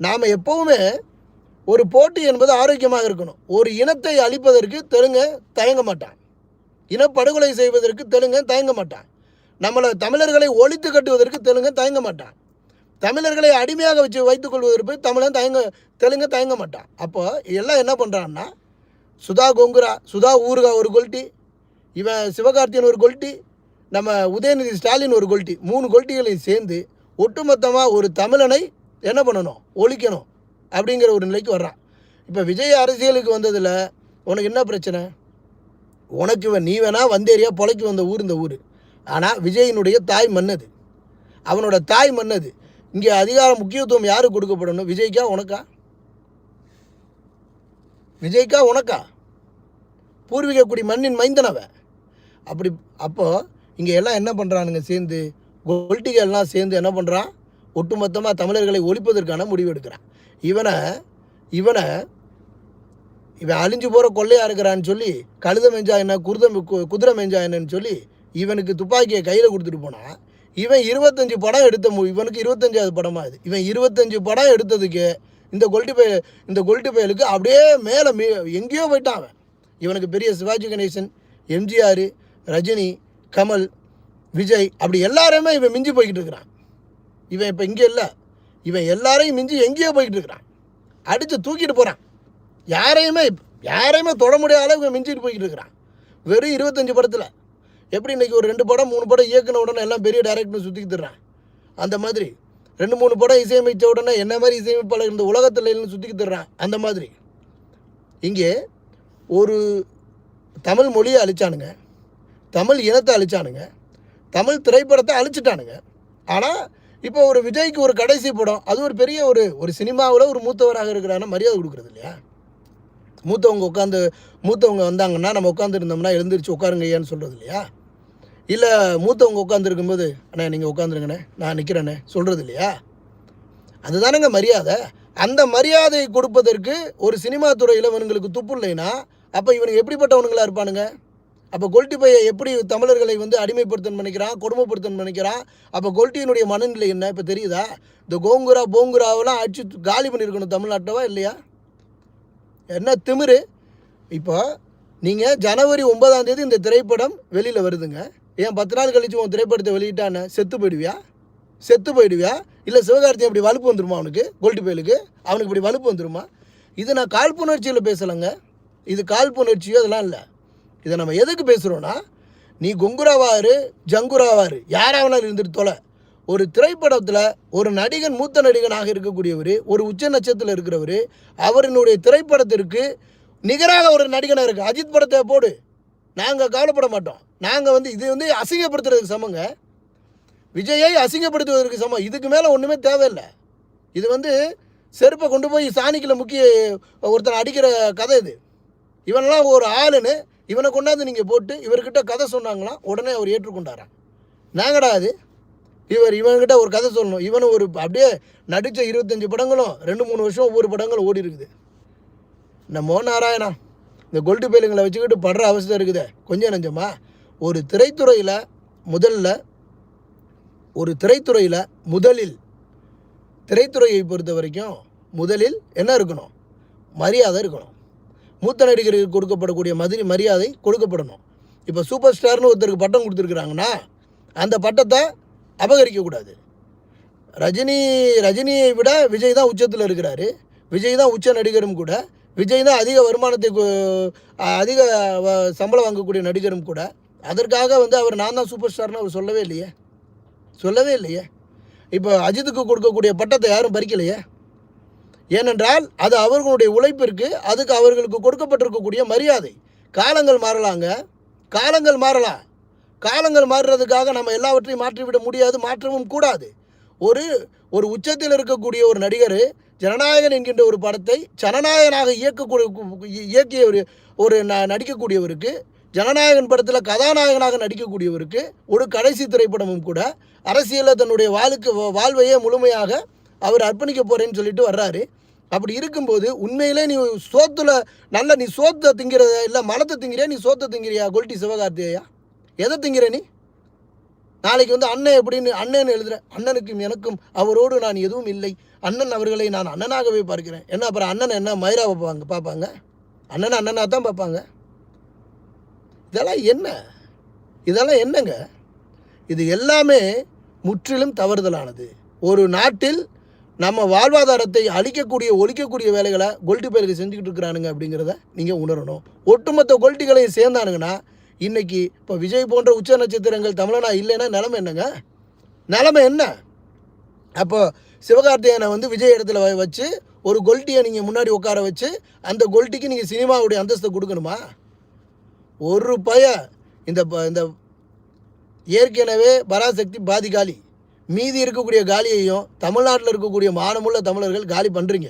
நாம் எப்போவுமே ஒரு போட்டி என்பது ஆரோக்கியமாக இருக்கணும். ஒரு இனத்தை அழிப்பதற்கு தெலுங்க தயங்க மாட்டான். இனப்படுகொலை செய்வதற்கு தெலுங்க தயங்க மாட்டான். நம்மளை தமிழர்களை ஒழித்து கட்டுவதற்கு தெலுங்க தயங்க மாட்டான். தமிழர்களை அடிமையாக வச்சு வைத்துக் கொள்வதற்கு தமிழன் தயங்க தெலுங்க தயங்க மாட்டான். அப்போ எல்லாம் என்ன பண்ணுறான்னா சுதா கொங்குரா சுதா ஊருகா ஒரு கொல்ட்டி இவன் சிவகார்த்தியன் ஒரு கொல்ட்டி நம்ம உதயநிதி ஸ்டாலின் ஒரு கொல்ட்டி மூணு கொல்ட்டிகளையும் சேர்ந்து ஒட்டுமொத்தமாக ஒரு தமிழனை என்ன பண்ணணும் ஒழிக்கணும் அப்படிங்கிற ஒரு நிலைக்கு வர்றான். இப்போ விஜய் அரசியலுக்கு வந்ததில் உனக்கு என்ன பிரச்சனை? உனக்கு இவன் நீ வேணா வந்தேரியா பொழைக்கு வந்த ஊர் இந்த ஊர். ஆனால் விஜயினுடைய தாய் மன்னது. அவனோட தாய் மன்னது. இங்கே அதிகார முக்கியத்துவம் யாருக்கு கொடுக்கப்படணும்? விஜய்க்கா உனக்கா? விஜய்க்கா உனக்கா? பூர்வீக குடி மண்ணின் மைந்தனவன் அப்படி அப்போது இங்கே எல்லாம் என்ன பண்ணுறானுங்க சேர்ந்து? கொல்ட்டிகள்லாம் சேர்ந்து என்ன பண்ணுறான் ஒட்டுமொத்தமாக தமிழர்களை ஒழிப்பதற்கான முடிவு எடுக்கிறான். இவனை இவனை இவன் அழிஞ்சு போகிற கொள்ளையாக இருக்கிறான்னு சொல்லி கழுத மெஞ்சா என்ன குருத கு- குதிரை மெஞ்சா என்னன்னு சொல்லி இவனுக்கு துப்பாக்கியை கையில் கொடுத்துட்டு போனான் இவன் இருபத்தஞ்சு படம் எடுத்த மூவி இவனுக்கு இருபத்தஞ்சாவது படமாக இது? இவன் இருபத்தஞ்சி படம் எடுத்ததுக்கு இந்த கொல்ட்டி பய இந்த கொல்ட்டி பயலுக்கு அப்படியே மேலே மீ எங்கேயோ போயிட்டான் அவன். இவனுக்கு பெரிய சிவாஜி கணேசன் எம்ஜிஆர் ரஜினி கமல் விஜய் அப்படி எல்லாருமே இவன் மிஞ்சி போய்கிட்டு இருக்கிறான். இவன் இப்போ இங்கே இல்லை. இவன் எல்லாரையும் மிஞ்சி எங்கேயோ போய்கிட்டு இருக்கிறான். அடித்து தூக்கிட்டு போகிறான் யாரையுமே யாரையுமே தொட முடியாத அளவுக்கு இவன் மிஞ்சிட்டு போய்கிட்டு இருக்கிறான். வெறும் இருபத்தஞ்சி படத்தில். எப்படி இன்னைக்கு ஒரு ரெண்டு படம் மூணு படம் இயக்குன உடனே எல்லாம் பெரிய டேரக்டர் சுற்றிக்கிட்டுறான் அந்த மாதிரி. ரெண்டு மூணு படம் இசையமைத்த உடனே என்ன மாதிரி இசையமைப்பாளர் இந்த உலகத்தில் இல்லைன்னு சுற்றிக்கிட்டுறான் அந்த மாதிரி. இங்கே ஒரு தமிழ் மொழியை அழிச்சானுங்க. தமிழ் இனத்தை அழிச்சானுங்க. தமிழ் திரைப்படத்தை அழிச்சிட்டானுங்க. ஆனால் இப்போ ஒரு விஜய்க்கு ஒரு கடைசி படம் அது ஒரு பெரிய ஒரு ஒரு சினிமாவில் ஒரு மூத்தவராக இருக்கிறான மரியாதை கொடுக்குறது இல்லையா? மூத்தவங்க உட்காந்து மூத்தவங்க வந்தாங்கன்னா நம்ம உட்காந்துருந்தோம்னா எழுந்திரிச்சு உட்காருங்க ஐயான்னு சொல்கிறது இல்லையா? இல்லை மூத்தவங்க உட்காந்துருக்கும் போது அண்ணே நீங்கள் உட்காந்துருங்கண்ணே நான் நிற்கிறேண்ணே சொல்கிறது இல்லையா அதுதானங்க மரியாதை. அந்த மரியாதையை கொடுப்பதற்கு ஒரு சினிமா துறையில் இவனுங்களுக்கு துப்பு இல்லைன்னா அப்போ இவனுக்கு எப்படிப்பட்டவனுங்களா இருப்பானுங்க? அப்போ கொல்ட்டி பையை எப்படி தமிழர்களை வந்து அடிமைப்படுத்தன் நினைக்கிறான் கொடுமைப்படுத்தன் நினைக்கிறான்? அப்போ கொல்ட்டியினுடைய மனநிலை என்ன? இப்போ தெரியுதா? இந்த கோங்குரா போங்குராவெல்லாம் அடிச்சு காலி பண்ணியிருக்கணும் தமிழ்நாட்டவா இல்லையா? என்ன திமிரு? இப்போ நீங்கள் ஜனவரி ஒன்பதாம் தேதி இந்த திரைப்படம் வெளியில் வருதுங்க. ஏன் பத்து நாள் கழிச்சு உன் திரைப்படத்தை வெளியிட்டான்னு செத்து போயிடுவியா? செத்து போயிடுவியா? இல்லை சிவகார்த்தியம் இப்படி வலுப்பு வந்துருமா அவனுக்கு? கோல்டி பயலுக்கு? அவனுக்கு இப்படி வலுப்பு வந்துருமா? இது நான் காழ்ப்புணர்ச்சியில் பேசலைங்க. இது காழ்ப்புணர்ச்சியோ அதெல்லாம் இல்லை. இதை நம்ம எதுக்கு பேசுகிறோன்னா நீ கொங்குராவாரு ஜங்குராவாரு யாராவனாலும் இருந்துட்டு தொலை. ஒரு திரைப்படத்தில் ஒரு நடிகன் மூத்த நடிகனாக இருக்கக்கூடியவர் ஒரு உச்ச நட்சத்திரத்தில் இருக்கிறவர் அவரினுடைய திரைப்படத்திற்கு நிகராக ஒரு நடிகனாக இருக்குது அஜித் படத்தை போடு. நாங்கள் கவலைப்பட மாட்டோம். நாங்கள் வந்து இது வந்து அசிங்கப்படுத்துறதுக்கு சமங்க. விஜயை அசிங்கப்படுத்துவதற்கு சமம். இதுக்கு மேலே ஒன்றுமே தேவையில்லை. இது வந்து செருப்பை கொண்டு போய் சாணிக்கில் முக்கிய ஒருத்தனை அடிக்கிற கதை இது. இவனெல்லாம் ஒரு ஆளுன்னு இவனை கொண்டாந்து நீங்கள் போட்டு இவர்கிட்ட கதை சொன்னாங்களாம் உடனே அவர் ஏற்றுக்கொண்டாராம். நாங்கடா அது? இவர் இவன்கிட்ட ஒரு கதை சொல்லணும். இவனை ஒரு அப்படியே நடித்த இருபத்தஞ்சி படங்களும் ரெண்டு மூணு வருஷம் ஒவ்வொரு படங்களும் ஓடி இருக்குது. மோன் நாராயணா இந்த கொல்ட்டு பேலுங்களை வச்சுக்கிட்டு படுற அவஸ்தை இருக்குதே. கொஞ்சம் நஞ்சமா? ஒரு திரைத்துறையில் முதல்ல ஒரு திரைத்துறையில் முதலில் திரைத்துறையை பொறுத்த வரைக்கும் முதலில் என்ன இருக்கணும்? மரியாதை இருக்கணும். மூத்த நடிகருக்கு கொடுக்கப்படக்கூடிய மாதிரி மரியாதை கொடுக்கப்படணும். இப்போ சூப்பர் ஸ்டார்னு ஒருத்தருக்கு பட்டம் கொடுத்துருக்குறாங்கன்னா அந்த பட்டத்தை அபகரிக்கக்கூடாது. ரஜினி ரஜினியை விட விஜய் தான் உச்சத்தில் இருக்கிறாரு. விஜய் தான் உச்ச நடிகரும் கூட. விஜய் தான் அதிக வருமானத்தை அதிக வ- சம்பளம் வாங்கக்கூடிய நடிகரும் கூட. அதற்காக வந்து அவர் நான் தான் சூப்பர் ஸ்டார்னு அவர் சொல்லவே இல்லையே? சொல்லவே இல்லையே? இப்போ அஜித்துக்கு கொடுக்கக்கூடிய பட்டத்தை யாரும் பறிக்கலையே? ஏனென்றால் அது அவர்களுடைய உழைப்பிற்கு அதுக்கு அவர்களுக்கு கொடுக்கப்பட்டிருக்கக்கூடிய மரியாதை. காலங்கள் மாறலாங்க. காலங்கள் மாறலாம். காலங்கள் மாறுறதுக்காக நம்ம எல்லாவற்றையும் மாற்றிவிட முடியாது மாற்றவும் கூடாது. ஒரு ஒரு உச்சத்தில் இருக்கக்கூடிய ஒரு நடிகர் ஜனநாயகன் என்கின்ற ஒரு படத்தை ஜனநாயகனாக இயக்கக்கூடிய இயக்கிய ஒரு ஒரு ந நடிக்கக்கூடியவருக்கு ஜனநாயகன் படத்தில் கதாநாயகனாக நடிக்கக்கூடியவருக்கு ஒரு கடைசி திரைப்படமும் கூட அரசியலில் தன்னுடைய வாழ்க்கை வாழ்வையே முழுமையாக அவர் அர்ப்பணிக்க போகிறேன்னு சொல்லிட்டு வர்றாரு. அப்படி இருக்கும்போது உண்மையிலே நீ சோத்துல நல்ல நீ சோத்தை திங்கிறத இல்லை மனத்தை திங்கிறியா? நீ சோத்தை திங்கிறியா கொல்ட்டி சிவகார்த்தியா எதை திங்கிற நீ? நாளைக்கு வந்து அண்ணன் எப்படின்னு அண்ணன் எழுதுற அண்ணனுக்கும் எனக்கும் அவரோடு நான் எதுவும் இல்லை. அண்ணன் அவர்களை நான் அண்ணனாகவே பார்க்கிறேன். என்ன அப்புறம் அண்ணன் என்ன மயிரா பார்ப்பாங்க பார்ப்பாங்க? அண்ணன் அண்ணனாக தான் பார்ப்பாங்க. இதெல்லாம் என்ன? இதெல்லாம் என்னங்க? இது எல்லாமே முற்றிலும் தவறுதலானது. ஒரு நாட்டில் நம்ம வாழ்வாதாரத்தை அழிக்கக்கூடிய ஒழிக்கக்கூடிய வேலைகளை கொல்ட்டி பயிர்கள் செஞ்சுக்கிட்டு இருக்கிறானுங்க அப்படிங்கிறத நீங்கள் உணரணும். ஒட்டுமொத்த கொல்ட்டிகளையும் சேர்ந்தானுங்கன்னா இன்றைக்கி இப்போ விஜய் போன்ற உச்ச நட்சத்திரங்கள் தமிழனா இல்லைன்னா நிலமை என்னங்க? நிலமை என்ன? அப்போ சிவகார்த்திகேயனை வந்து விஜய் இடத்துல வ- வச்சு ஒரு கொல்ட்டியை நீங்கள் முன்னாடி உட்கார வச்சு அந்த கொல்ட்டிக்கு நீங்கள் சினிமாவுடைய அந்தஸ்தை கொடுக்கணுமா? ஒரு பய இந்த ப- இந்த ஏற்கனவே பராசக்தி பாதி காலி. மீதி இருக்கக்கூடிய காலியையும் தமிழ்நாட்டில் இருக்கக்கூடிய மானமுள்ள தமிழர்கள் காலி பண்ணுறீங்க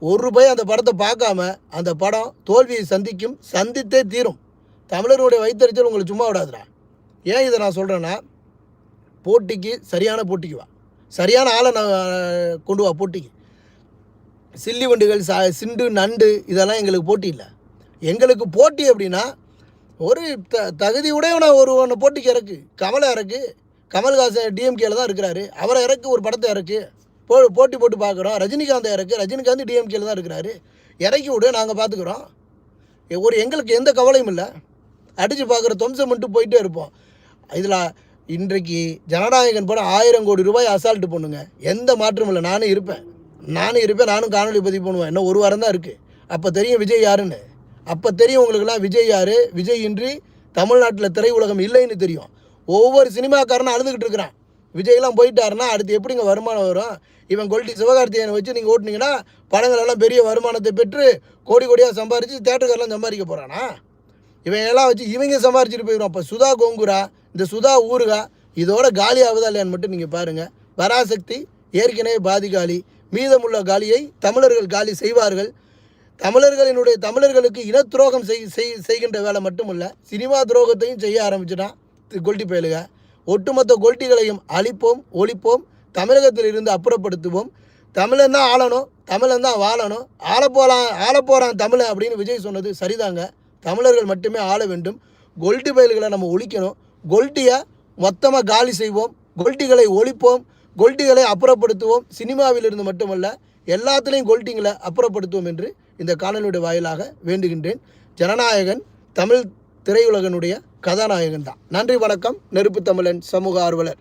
ஒரு ரூபாய் அந்த படத்தை பார்க்காம அந்த படம் தோல்வியை சந்திக்கும் சந்தித்தே தீரும். தமிழருடைய வைத்தறிச்சல் உங்களை சும்மா விடாதுடா. ஏன் இதை நான் சொல்கிறேன்னா போட்டிக்கு சரியான போட்டிக்கு வா. சரியான ஆளை நான் கொண்டு வா போட்டிக்கு. சில்லி வண்டுகள் சா சிண்டு நண்டு இதெல்லாம் எங்களுக்கு போட்டி இல்லை. எங்களுக்கு போட்டி அப்படின்னா ஒரு த தகுதி உடையவனை ஒரு ஒன்று போட்டிக்கு இறக்கு. கமலை இறக்கு. கமல்ஹாசன் டிஎம்கேல தான் இருக்கிறாரு. அவரை இறக்கு ஒரு படத்தை இறக்கு. போ போட்டி போட்டு பார்க்குறோம். ரஜினிகாந்தை இறக்கு. ரஜினிகாந்த் டிஎம்கேல தான் இருக்கிறாரு. இறக்கி விடு நாங்கள் பார்த்துக்குறோம். ஒரு எங்களுக்கு எந்த கவலையும் இல்லை. அடித்து பார்க்குற தொம்சம் மட்டும் போயிட்டே இருப்போம். இதில் இன்றைக்கு ஜனநாயகன் படம் ஆயிரம் கோடி ரூபாய் அசால்ட்டு பண்ணுங்க எந்த மாற்றமும் இல்லை. நானும் இருப்பேன். நானும் இருப்பேன். நானும் காணொலி பதிவு பண்ணுவேன். இன்னும் ஒரு வாரம் தான் இருக்குது அப்போ தெரியும் விஜய் யாருன்னு. அப்போ தெரியும் உங்களுக்குலாம் விஜய் யார்? விஜய் இன்றி தமிழ்நாட்டில் திரையுலகம் இல்லைன்னு தெரியும். ஒவ்வொரு சினிமாக்காரனும் அழுதுகிட்டு இருக்கிறான். விஜய்லாம் போயிட்டாருன்னா அடுத்து எப்படிங்க வருமானம் வரும்? இவன் கொல்டி சிவகார்த்திகேயனை வச்சு நீங்கள் ஓட்டுனீங்கன்னா படங்களெல்லாம் பெரிய வருமானத்தை பெற்று கோடி கோடியாக சம்பாரித்து தேட்டருக்காரெலாம் சம்பாதிக்க போகிறானா இவன் எல்லாம் வச்சு இவங்க சம்பாரிச்சிட்டு போயிடும் அப்போ சுதா கோங்குரா இந்த சுதா ஊருகா இதோட காலி ஆகுதா இல்லையான்னு மட்டும் நீங்கள் பாருங்கள் பராசக்தி ஏற்கனவே பாதி காலி மீதமுள்ள காலியை தமிழர்கள் காலி செய்வார்கள். தமிழர்களினுடைய தமிழர்களுக்கு இன துரோகம் செய் செய்- செய்கின்ற வேலை மட்டுமல்ல சினிமா துரோகத்தையும் செய்ய ஆரம்பிச்சிட்டான் கொல்ட்டி பயலுக ஒட்டுமொத்த கொல்ட்டிகளையும் அழிப்போம் ஒழிப்போம் தமிழகத்தில் இருந்து அப்புறப்படுத்துவோம். தமிழன் தான் ஆளணும் தமிழன் தான் வாழணும். ஆள போகலாம் ஆள போகிறான் தமிழன் அப்படின்னு விஜய் சொன்னது சரிதாங்க. தமிழர்கள் மட்டுமே ஆள வேண்டும். கொல்ட்டி பயல்களை நம்ம ஒழிக்கணும். கொல்ட்டியை மொத்தமாக காலி செய்வோம். கொல்ட்டிகளை ஒழிப்போம். கொல்ட்டிகளை அப்புறப்படுத்துவோம். சினிமாவிலிருந்து மட்டுமல்ல எல்லாத்துலேயும் கொல்ட்டிங்களை அப்புறப்படுத்துவோம் என்று இந்த காணொலியுடைய வாயிலாக வேண்டுகின்றேன். ஜனநாயகன் தமிழ் திரையுலகனுடைய கதாநாயகன் தான் நன்றி வணக்கம். நெருப்பு தமிழன் சமூக ஆர்வலர்.